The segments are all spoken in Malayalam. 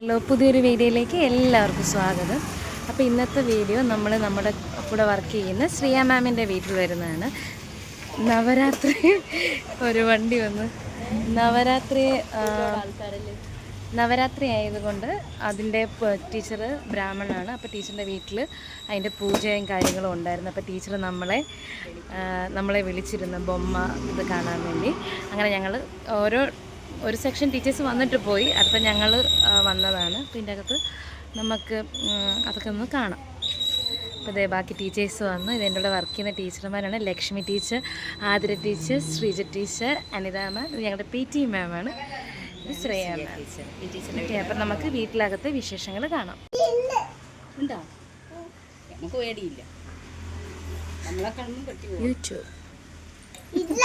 ഹലോ പുതിയൊരു വീഡിയോയിലേക്ക് എല്ലാവർക്കും സ്വാഗതം. അപ്പോൾ ഇന്നത്തെ വീഡിയോ നമ്മൾ നമ്മുടെ കൂടെ വർക്ക് ചെയ്യുന്ന ശ്രീയ മാമിന്റെ വീട്ടിൽ വരുന്നതാണ്. നവരാത്രി ഒരു വണ്ടി വന്ന് നവരാത്രി നവരാത്രി ആയതുകൊണ്ട് അതിന്റെ ടീച്ചർ ബ്രാഹ്മണാണ് അപ്പോൾ ടീച്ചറിന്റെ വീട്ടിൽ അതിന്റെ പൂജയും കാര്യങ്ങളും ഉണ്ടായിരുന്നു. അപ്പോൾ ടീച്ചർ നമ്മളെ നമ്മളെ വിളിച്ചിരുന്ന. ബൊമ്മ ഇത് കാണാൻ വേണ്ടി. അങ്ങനെ ഞങ്ങൾ ഓരോ ഒരു സെക്ഷൻ ടീച്ചേഴ്സ് വന്നിട്ട് പോയി. അടുത്ത ഞങ്ങൾ വന്നതാണ്. അപ്പോൾ ഇതിന്റെ അകത്ത് നമുക്ക് അതൊക്കെ ഒന്ന് കാണാം. അപ്പോൾ ഇതേ ബാക്കി ടീച്ചേഴ്സ് വന്നു. ഇതിന്റെ കൂടെ വർക്ക് ചെയ്യുന്ന ടീച്ചർമാരാണ്. Lakshmi teacher Athira teacher Sreeja teacher Anitha ma'am ഇത് ഞങ്ങളുടെ പി ടി മാമാണ് ശ്രേയ മാം ഓക്കെ അപ്പം നമുക്ക് വീട്ടിലകത്തെ വിശേഷങ്ങൾ കാണാം. ഉണ്ടോ? നമുക്ക് പേടിയില്ല. നമ്മളെ കണ്ണും യൂട്യൂബ് ഇല്ല.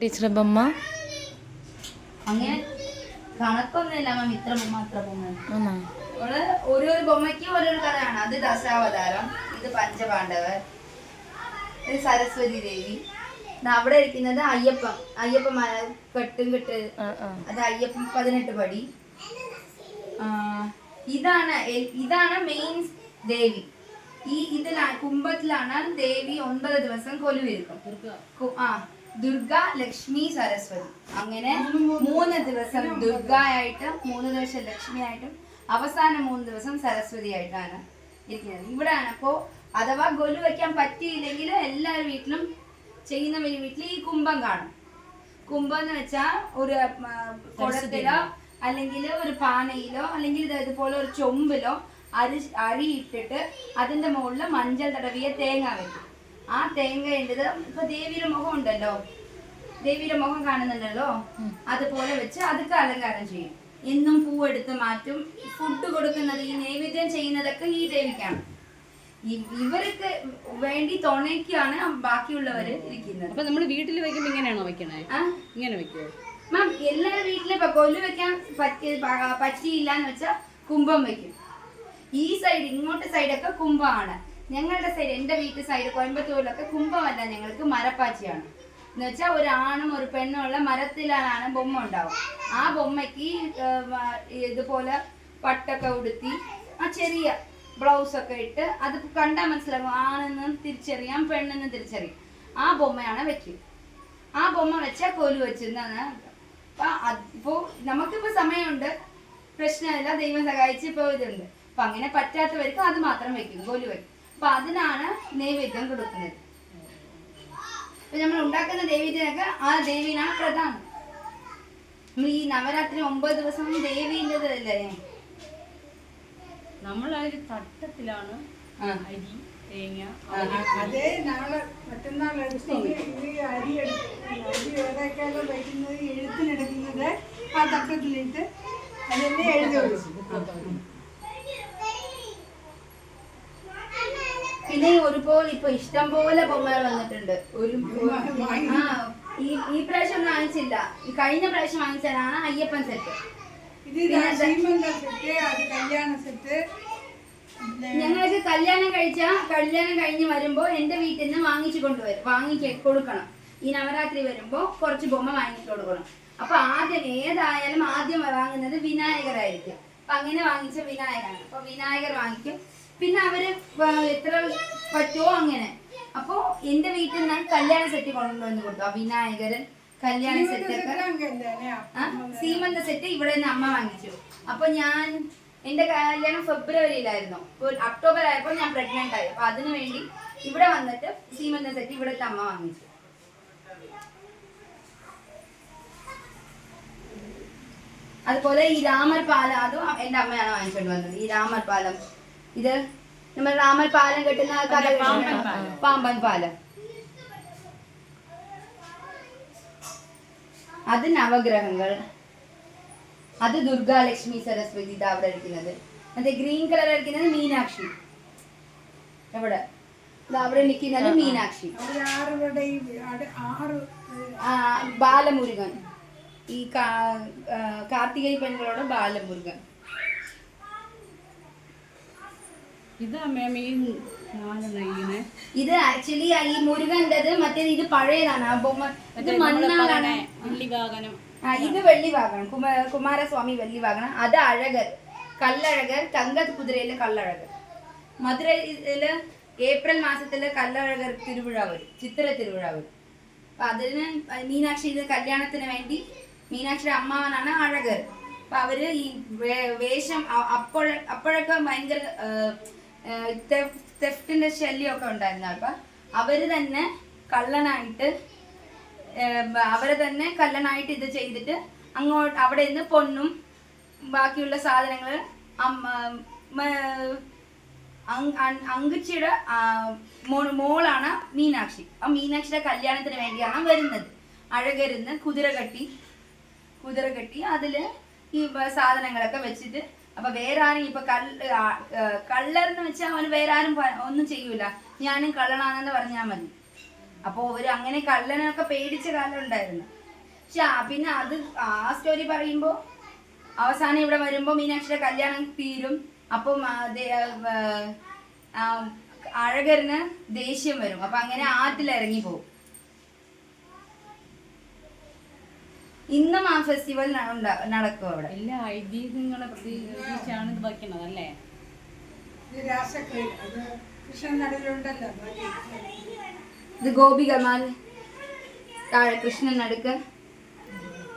ടീച്ചർ ബൊമ്മ. അങ്ങനെ കണക്കൊന്നുമില്ല മാം. ഇത്ര ബൊമ്മ അത്ര ബൊമ്മ. നമ്മൾ ഓരോരു ബൊമ്മയ്ക്ക് ഓരോരോ കഥയാണ്. അത് ദശാവതാരം ഇത് പഞ്ചപാണ്ഡവർ ഇത് സരസ്വതി ദേവി. അവിടെ ഇരിക്കുന്നത് അയ്യപ്പൻ. അയ്യപ്പൻ കെട്ടും കെട്ട് അത് അയ്യപ്പൻ പതിനെട്ട് പടി. ഇതാണ് ഇതാണ് മെയിൻ ദേവി. ഈ ഇതിലാണ് കുംഭത്തിലാണ് ദേവി ഒൻപത് ദിവസം കൊലുവിരിക്കും ആ ദുർഗ ലക്ഷ്മി സരസ്വതി. അങ്ങനെ മൂന്ന് ദിവസം ദുർഗ. ആയിട്ടും മൂന്ന് ദിവസം ലക്ഷ്മി ആയിട്ടും അവസാന മൂന്ന് ദിവസം സരസ്വതി ആയിട്ടാണ് ഇരിക്കുന്നത്. ഇവിടെയാണ് അപ്പോ അഥവാ ഗൊലു വയ്ക്കാൻ പറ്റിയില്ലെങ്കിൽ എല്ലാ വീട്ടിലും ചെയ്യുന്ന വീട്ടിൽ ഈ കുംഭം കാണും. കുംഭം എന്ന് വെച്ചാൽ ഒരു കുടത്തിലോ അല്ലെങ്കിൽ ഒരു പാനയിലോ അല്ലെങ്കിൽ ഇതുപോലെ ഒരു ചൊമ്പിലോ അരി അരി ഇട്ടിട്ട് അതിന്റെ മുകളിൽ മഞ്ഞൾ തടവിയ തേങ്ങ വെക്കും. ആ തേങ്ങയുടേത് ഇപ്പൊ ദേവിയുടെ മുഖം ഉണ്ടല്ലോ? ദേവിയുടെ മുഖം കാണുന്നുണ്ടല്ലോ? അതുപോലെ വെച്ച് അതൊക്കെ അലങ്കാരം ചെയ്യും. എന്നും പൂവെടുത്ത് മാറ്റും. ഫുഡ് കൊടുക്കുന്നത് ഈ നൈവേദ്യം ചെയ്യുന്നതൊക്കെ ഈ ദേവിക്കാണ്. ഇവർക്ക് വേണ്ടി തുണയ്ക്കാണ് ബാക്കിയുള്ളവര് ഇരിക്കുന്നത്. അപ്പൊ നമ്മൾ വീട്ടിൽ വെക്കുമ്പോ ഇങ്ങനെയാണോ വെക്കണേ? ഇങ്ങനെ വെക്കുക മാം എല്ലാവരുടെ വീട്ടിലും കൊല്ലു വെക്കാൻ പറ്റി പറ്റിയില്ല എന്ന് വെച്ചാൽ കുംഭം വെക്കും. ഈ സൈഡ് ഇങ്ങോട്ട് സൈഡൊക്കെ കുംഭമാണ്. ഞങ്ങളുടെ സൈഡ് എന്റെ വീട്ടിൽ സൈഡ് കോയമ്പത്തൂരിലൊക്കെ കുംഭമല്ല ഞങ്ങൾക്ക് മരപ്പാച്ചിയാണ്. എന്ന് വെച്ചാൽ ഒരു ആണും ഒരു പെണ്ണും ഉള്ള മരത്തിലാണ് ബൊമ്മ ഉണ്ടാവും. ആ ബൊമ്മയ്ക്ക് ഇതുപോലെ പട്ടൊക്കെ ഉടുത്തി ആ ചെറിയ ബ്ലൗസ് ഒക്കെ ഇട്ട് അത് കണ്ടാൽ മനസ്സിലാകും ആണെന്ന് തിരിച്ചറിയാം പെണ്ണെന്ന് തിരിച്ചറിയാം. ആ ബൊമ്മയാണ് വെക്കും ആ ബൊമ്മ വെച്ചാൽ കോൽ വെച്ചിരുന്നാണ് അപ്പൊ അത് ഇപ്പോ നമുക്കിപ്പോ സമയമുണ്ട്. പ്രശ്നമില്ല ദൈവം സഹായിച്ച് ഇപ്പൊ ഇതുണ്ട്. അപ്പൊ അങ്ങനെ പറ്റാത്തവർക്ക് അത് മാത്രം വെക്കും ഗോലി വെക്കും. അപ്പൊ അതിനാണ് നൈവേദ്യം കൊടുക്കുന്നത്. അപ്പൊ നമ്മൾ ഉണ്ടാക്കുന്ന നൈവേദ്യമൊക്കെ ആ ദേവീനാണ് പ്രധാനം. നമ്മൾ ഈ നവരാത്രി ഒമ്പത് ദിവസം ദേവീന്റെതല്ലേ നമ്മൾ ആ ഒരു തട്ടത്തിലാണ് അരി തേങ്ങ അതേ നാളെ മറ്റന്നാൾ ഈ അരി എടുത്ത് അരി ഏതൊക്കെയാണ് വയ്ക്കുന്നത് എഴുത്തിനെടുക്കുന്നത് ആ തട്ടത്തിലിട്ട് അതെന്നെ എഴുതുള്ളൂ പിന്നെ ഒരുപോലെ ഇപ്പൊ ഇഷ്ടം പോലെ ബൊമ്മകൾ വന്നിട്ടുണ്ട്. ഒരു ആ ഈ ഈ പ്രാവശ്യം വാങ്ങിച്ചില്ല. ഈ കഴിഞ്ഞ പ്രാവശ്യം വാങ്ങിച്ചതാണ് അയ്യപ്പൻ സെറ്റ് ഇത് സെറ്റ് അത് കല്യാണ സെറ്റ് ഞങ്ങൾക്ക് കല്യാണം കഴിച്ച കല്യാണം കഴിഞ്ഞ് വരുമ്പോ എന്റെ വീട്ടിൽ നിന്ന് വാങ്ങിച്ചു കൊണ്ടുവരും. വാങ്ങി കൊടുക്കണം. ഈ നവരാത്രി വരുമ്പോ കുറച്ച് ബൊമ്മ വാങ്ങിച്ചു കൊടുക്കണം. അപ്പൊ ആദ്യം ഏതായാലും ആദ്യം വാങ്ങുന്നത് വിനായകരായിരിക്കും. അപ്പൊ അങ്ങനെ വാങ്ങിച്ച വിനായകരാണ് അപ്പൊ വിനായകർ വാങ്ങിക്കും. പിന്നെ അവർ എത്ര പറ്റുമോ അങ്ങനെ. അപ്പൊ എന്റെ വീട്ടിൽ നിന്ന് കല്യാണ സെറ്റ് കൊണ്ടുവന്ന് കൊടുത്തു. ആ വിനായകരൻ കല്യാണ സെറ്റ് ഒക്കെ. സീമന്ത സെറ്റ് ഇവിടെ നിന്ന് അമ്മ വാങ്ങിച്ചു. അപ്പൊ ഞാൻ എന്റെ കല്യാണം ഫെബ്രുവരിയിലായിരുന്നു. ഒക്ടോബർ ആയപ്പോൾ ഞാൻ പ്രഗ്നന്റ് ആയി. അപ്പൊ അതിനു വേണ്ടി ഇവിടെ വന്നിട്ട് സീമന്ത സെറ്റ് ഇവിടുത്തെ അമ്മ വാങ്ങിച്ചു. അതുപോലെ ഈ രാമർ പാലം അതും എന്റെ അമ്മയാണ് വാങ്ങിച്ചോണ്ട് വന്നത്. ഈ രാമർ പാലം ഇത് നമ്മൾ രാമർ പാലം കെട്ടുന്ന കഥ കേട്ടിട്ടുണ്ടോ? പാമ്പൻ പാലം. അത് നവഗ്രഹങ്ങൾ. അത് ദുർഗാലക്ഷ്മി സരസ്വതി ഇതാ അവിടെ ഇരിക്കുന്നത്. മറ്റേ ഗ്രീൻ കളർ ഇരിക്കുന്നത് മീനാക്ഷി. എവിടെ? ഇതാ അവിടെ നിൽക്കുന്നത് മീനാക്ഷി. അവർ ആറുപേരുടെയും ആട്- ആറ് ആ, ബാലമുരുകൻ. ഈ കാ- ആ, കാർത്തികൈ പെൺകളോട് ബാലമുരുകൻ. ഇതാ മാം ഈ നാലെണ്ണം ഇങ്ങനെ ഇത് ആക്ച്വലി ഈ മുരുകന്റെത് മറ്റേത് ഇത് പഴയതാണ്. ആ ബൊമ്മ ഇത് മണ്ണാലാണ് വെള്ളി വാഹനം ആ ഇത് വെള്ളി വാഗണം കുമാ കുമാരസ്വാമി വെള്ളി വാഗണം അത് അഴകർ. കല്ലഴകർ തങ്കത്ത് കുതിരയിലെ കല്ലഴകർ. മധുരയിൽ ഏപ്രിൽ മാസത്തിൽ കല്ലഴകർ തിരുവിഴ വരും ചിത്തിര തിരുവിഴ വരും അപ്പൊ അതിന് മീനാക്ഷി ഇത് കല്യാണത്തിന് വേണ്ടി മീനാക്ഷിയുടെ അമ്മാവനാണ് അഴകർ. അപ്പൊ അവർ ഈ വേ- വേഷം അ- അപ്പോഴ അപ്പോഴൊക്കെ ഭയങ്കര തെഫ്റ്റിന്റെ ശല്യമൊക്കെ ഉണ്ടായിരുന്നു. അപ്പൊ അവർ തന്നെ കള്ളനായിട്ട് അവരെ തന്നെ കള്ളനായിട്ട് ഇത് ചെയ്തിട്ട് അങ്ങോട്ട് അവിടെ നിന്ന് പൊന്നും ബാക്കിയുള്ള സാധനങ്ങൾ അങ്കുച്ചിയുടെ മോളാണ് മീനാക്ഷി. ആ മീനാക്ഷിയുടെ കല്യാണത്തിന് വേണ്ടിയാണ് വരുന്നത്. അഴകരുന്ന് കുതിര കെട്ടി കുതിര കെട്ടി അതിൽ ഈ സാധനങ്ങളൊക്കെ വെച്ചിട്ട് അപ്പൊ വേറെ ആരും ഇപ്പൊ കള്ള കള്ളർന്ന് വെച്ചാൽ അവന് വേറെ ആരും ഒന്നും ചെയ്യൂല. ഞാനും കള്ളനാണെന്ന് പറഞ്ഞാൽ മതി. അപ്പോൾ ഒരു അങ്ങനെ കള്ളനൊക്കെ പേടിച്ച കാലം ഉണ്ടായിരുന്നു. പക്ഷെ പിന്നെ അത് ആ സ്റ്റോറി പറയുമ്പോ അവസാനം ഇവിടെ വരുമ്പോൾ മീനാക്ഷിയുടെ കല്യാണം തീരും. അപ്പം അഴകറിന് ദേഷ്യം വരും. അപ്പൊ അങ്ങനെ ആറ്റിൽ ഇറങ്ങി പോകും ഇന്നും ആ ഫെസ്റ്റിവൽ നടക്കും അവിടെ. എല്ലാ ഐതിഹ്യങ്ങളെ പ്രതീക്ഷിച്ചാണ് ഇത് വയ്ക്കുന്നത് അല്ലേ? ഇത് ഗോപി കമാൽ താഴെ കൃഷ്ണൻ നടുക്ക്.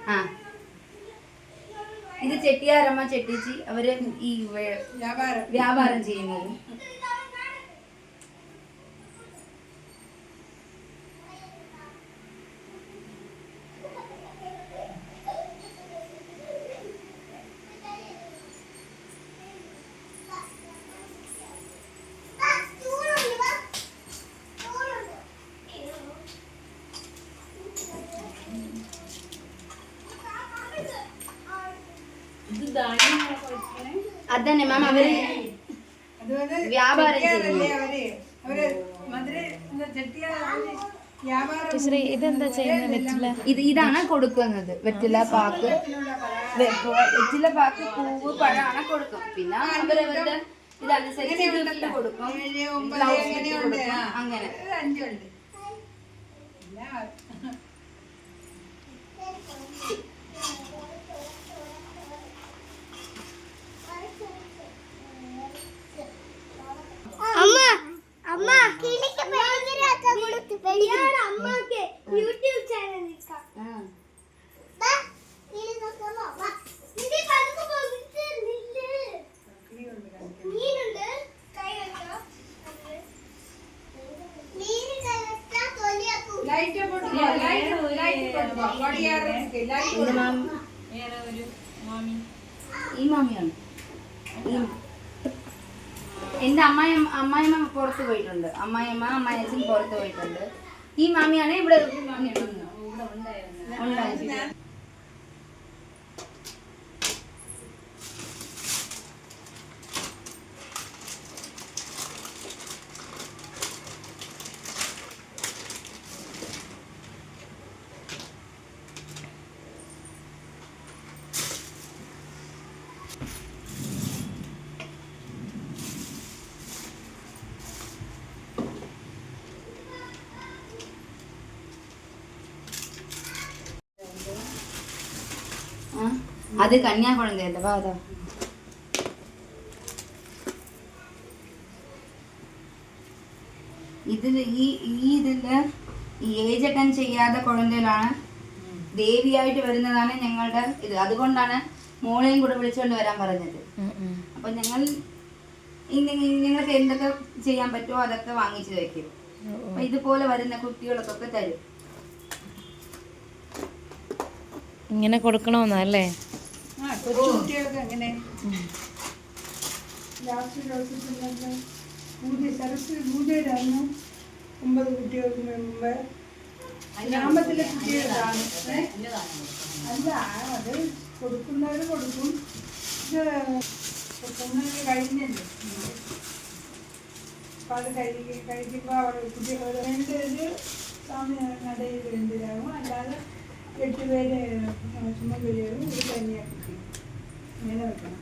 ആ. ഇത് ചെട്ടിയാരമ്മ ചെട്ടിച്ചി. അവർ ഈ വ്യാപാരം. വ്യാപാരം ചെയ്യുന്നത്. അതന്നെ മാം അവർ വ്യാപാരം ടീച്ചറെ ഇതെന്താ ചെയ്യുന്നത്. വെറ്റില ഇത് ഇതാണ് കൊടുക്കുന്നത്. വെറ്റില പാക്ക്. വെറ്റില പാക്ക്. പൂവ് പഴമാണ് കൊടുക്കും പിന്നെ അവരവരുടെ ഇതനുസരിച്ച് കൊടുക്കും. അങ്ങനെ. అమ్మా కిలికి పెళ్ళి అక్క ముడుతు పెళ్ళి అమ్మకి యూట్యూబ్ ఛానల్ ఇస్తా బా ఇది కొత్తమ బా ఇది పడుకు పోగితే నిల్లు నీనుండు కై అంట నీరు కలస్తా తోలి అక్కు లైట్ పోటు లైట్ లైట్ పోటు బాడియార్ లైట్ പോയിട്ടുണ്ട് അമ്മായിമ്മ അമ്മായച്ചൻ പുറത്ത് പോയിട്ടുണ്ട് ഈ മാമിയാണ് ഇവിടെ നിൽക്കുന്നത്. അത് വാ അതാ ഇതിൽ ഈ ഈ ഏജ് അറ്റൻഡ് ചെയ്യാത്ത കുഴന്തയിലാണ് ദേവിയായിട്ട് വരുന്നതാണ് ഞങ്ങളുടെ ഇത്. അതുകൊണ്ടാണ് മോളെയും കൂടെ വിളിച്ചുകൊണ്ട് വരാൻ പറഞ്ഞത്. അപ്പൊ ഞങ്ങൾ നിങ്ങൾക്ക് എന്തൊക്കെ ചെയ്യാൻ പറ്റുമോ അതൊക്കെ വാങ്ങിച്ചു വെക്കും അപ്പൊ ഇതുപോലെ വരുന്ന കുട്ടികളൊക്കെ തരും. ഇങ്ങനെ കൊടുക്കണമെന്നല്ലേ ഒമ്പത് കുട്ടികൾക്ക് മുമ്പ്. ഗ്രാമത്തിലെ കൊടുക്കും. കഴിഞ്ഞല്ലോ? അപ്പം അത് കഴി കഴിക്കുമ്പോൾ അവിടെ കുട്ടികൾ നടയിൽ അല്ലാതെ எட்டு பேர் சும்மா வெளியேறும் இது தனியாக மேலே வைக்கணும்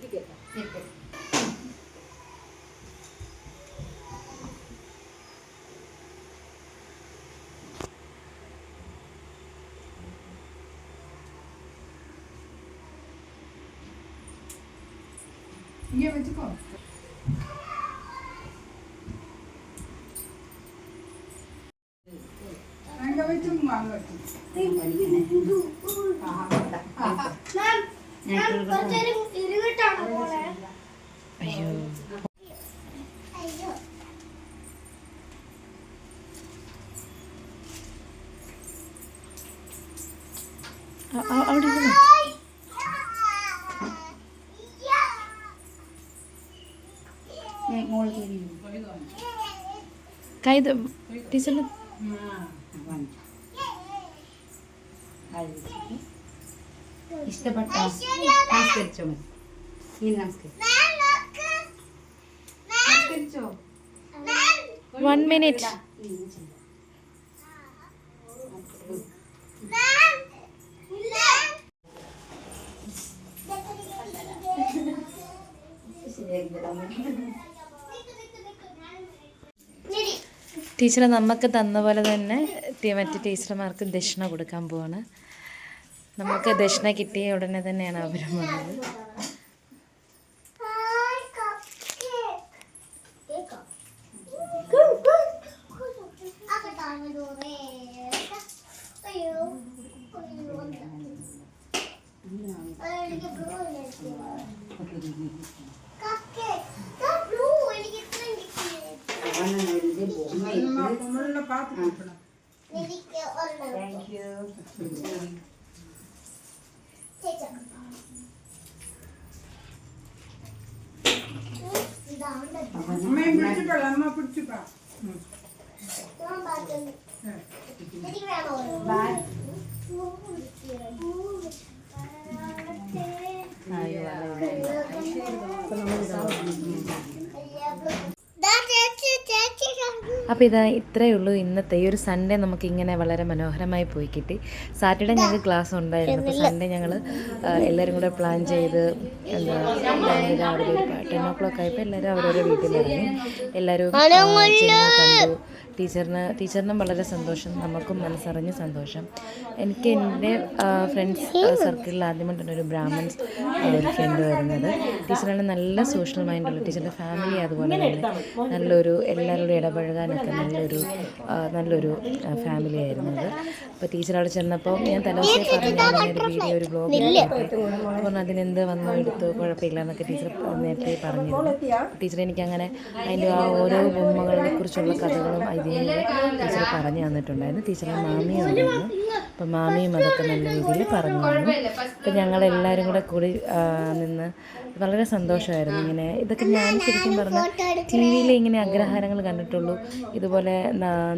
വെച്ചുക്കോ അങ്ങ വെച്ചും വാങ്ങ വെച്ചും കുറച്ചൊരു ഇരുവിട്ടാണോ പോലെ അയ്യോ కైదు టీచర్లు ఇష్టపడ్డా నమస్కరించు. మరి నేను నమస్కరించు. వన్ మినిట్ ടീച്ചർ നമുക്ക് തന്ന പോലെ തന്നെ മറ്റ് ടീച്ചർമാർക്ക് ദക്ഷിണ കൊടുക്കാൻ പോവാണ്. നമുക്ക് ദക്ഷിണ കിട്ടിയ ഉടനെ തന്നെയാണ് അവരും വന്നത്. Thank പാത്രം കൊടുക്കണം എനിക്ക് ഒരെണ്ണം താങ്ക് അപ്പോൾ ഇതാ ഇത്രയേ ഉള്ളൂ ഇന്നത്തെ ഈ ഒരു സൺഡേ നമുക്ക് ഇങ്ങനെ വളരെ മനോഹരമായി പോയി കിട്ടി. സാറ്റർഡേ ഞങ്ങൾക്ക് ക്ലാസ് ഉണ്ടായിരുന്നു. അപ്പോൾ സൺഡേ ഞങ്ങൾ എല്ലാവരും കൂടെ പ്ലാൻ ചെയ്ത് എന്താ രാവിലെ ഒരു ടെൻ ഓ ക്ലോക്ക് ആയപ്പോൾ എല്ലാവരും അവരവരുടെ വീട്ടിലിറങ്ങി എല്ലാവരും കണ്ടു. ടീച്ചറിന് ടീച്ചറിനും വളരെ സന്തോഷം നമുക്കും മനസ്സറിഞ്ഞ് സന്തോഷം. എനിക്ക് എന്റെ ഫ്രണ്ട്സ് സർക്കിളിൽ ആദ്യമായിട്ടാണ് ഒരു ബ്രാഹ്മൺസ് ഒരു ഫ്രണ്ട് വരുന്നത്. ടീച്ചറാണ് നല്ല സോഷ്യൽ മൈൻഡുള്ള ടീച്ചറിന്റെ ഫാമിലി അതുപോലെ തന്നെ നല്ലൊരു എല്ലാവരോടും ഇടപഴകാനൊക്കെ നല്ലൊരു നല്ലൊരു ഫാമിലി ആയിരുന്നു അത്. അപ്പോൾ ടീച്ചർ അവിടെ ചെന്നപ്പോൾ ഞാൻ തലേദിവസമേ പറഞ്ഞു വീഡിയോ ഒരു ബ്ലോഗ് പറഞ്ഞു അതിനെന്ത് വന്നു എടുത്തു കുഴപ്പമില്ല എന്നൊക്കെ ടീച്ചർ നേരത്തെ പറഞ്ഞിരുന്നു. ടീച്ചർ എനിക്ക് അങ്ങനെ അതിന്റെ ആ ഓരോ ബൊമ്മകളെ കുറിച്ചുള്ള കഥകളും ഐതിഹ്യങ്ങളും ടീച്ചർ പറഞ്ഞു തന്നിട്ടുണ്ടായിരുന്നു. ടീച്ചറെ മാമിയാണ് അപ്പം മാമിയും അതൊക്കെ നല്ല രീതിയിൽ പറഞ്ഞു തന്നു. അപ്പം ഞങ്ങളെല്ലാവരും കൂടെ കൂടി നിന്ന് വളരെ സന്തോഷമായിരുന്നു ഇങ്ങനെ. ഇതൊക്കെ ഞാൻ ശരിക്കും പറഞ്ഞാൽ ടി വിയിൽ ഇങ്ങനെ അഗ്രഹാരങ്ങൾ കണ്ടിട്ടുള്ളൂ. ഇതുപോലെ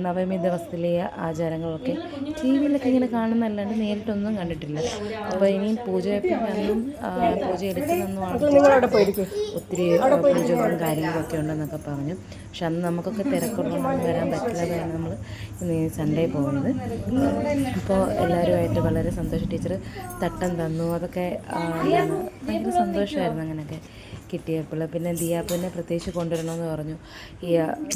നവമി ദിവസത്തിലെ ആചാരങ്ങളൊക്കെ. ടി വിയിലൊക്കെ ഇങ്ങനെ കാണുന്നല്ലാണ്ട് നേരിട്ടൊന്നും കണ്ടിട്ടില്ല. അപ്പോൾ ഇനിയും പൂജയൊന്നും പൂജ എടുക്കുന്നൊന്നും ഒത്തിരി പൂജകളും കാര്യങ്ങളൊക്കെ ഉണ്ടെന്നൊക്കെ പറഞ്ഞു. പക്ഷെ അന്ന് നമുക്കൊക്കെ തിരക്കുള്ളതുകൊണ്ട് വരാൻ പറ്റില്ലാതെയാണ് നമ്മൾ ഇന്ന് സൺഡേ പോയത് അപ്പോൾ എല്ലാവരുമായിട്ട് വളരെ സന്തോഷം. ടീച്ചർ തട്ടം തന്നു. അതൊക്കെ ഭയങ്കര സന്തോഷമായിരുന്നു അങ്ങനെയൊക്കെ കിട്ടിയപ്പോൾ പിന്നെ ദിയാപ്പുവിനെ പ്രത്യേകിച്ച് കൊണ്ടുവരണമെന്ന് പറഞ്ഞു. ഈ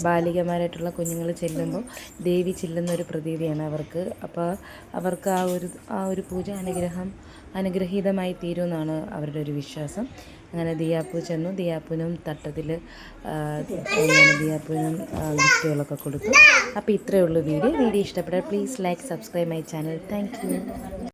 ബാലികമാരായിട്ടുള്ള കുഞ്ഞുങ്ങൾ ചെല്ലുമ്പോൾ ദേവി ചെല്ലുന്ന ഒരു പ്രതീതിയാണ് അവർക്ക്. അപ്പോൾ അവർക്ക് ആ ഒരു ആ ഒരു പൂജ അനുഗ്രഹം അനുഗ്രഹീതമായി തീരുമെന്നാണ് അവരുടെ ഒരു വിശ്വാസം. അങ്ങനെ ദിയാപ്പു ചെന്നു. ദിയാപ്പുവിനും തട്ടത്തിൽ ആ, ഗിഫ്റ്റുകളൊക്കെ കൊടുത്തു. അപ്പോൾ ഇത്രയേ ഉള്ളൂ വീഡിയോ. വീഡിയോ ഇഷ്ടപ്പെട്ടാൽ please like subscribe my channel. Thank